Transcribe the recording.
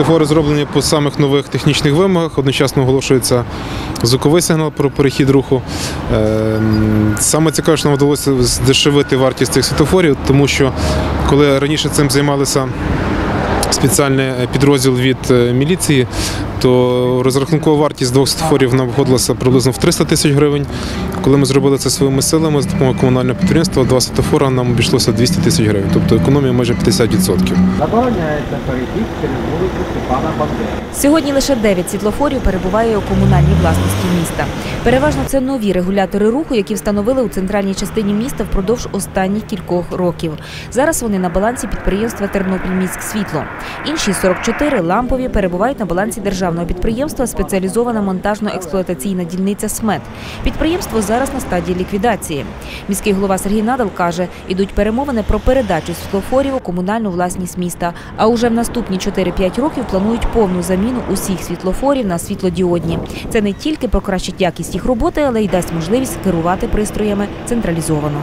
Світофори зроблені по самих нових технічних вимогах. Одночасно оголошується звуковий сигнал про перехід руху. Ем, Саме цікаве, що нам вдалося здешевити вартість цих світофорів, тому що коли раніше цим займалися спеціальний підрозділ від е, міліції, то розрахункова вартість двох світофорів нам обходилася приблизно в 300 тисяч гривень. Коли ми зробили це своїми силами з допомогою комунального підприємства, два світофора нам обійшлося 200 тисяч гривень, тобто економія майже 50%. Забороняється перехід через вулицю Степана Бандери. Сьогодні лише 9 світлофорів перебуває у комунальній власності міста. Переважно це нові регулятори руху, які встановили у центральній частині міста впродовж останніх кількох років. Зараз вони на балансі підприємства Тернопільміськ світло. Інші 44 лампові перебувають на балансі державного підприємства спеціалізована монтажно-експлуатаційна дільниця СМЕД. Підприємство зараз на стадії ліквідації. Міський голова Сергій Надал каже, ідуть перемовини про передачу світлофорів у комунальну власність міста. А уже в наступні 4-5 років планують повну заміну усіх світлофорів на світлодіодні. Це не тільки покращить якість їх роботи, але й дасть можливість керувати пристроями централізовано.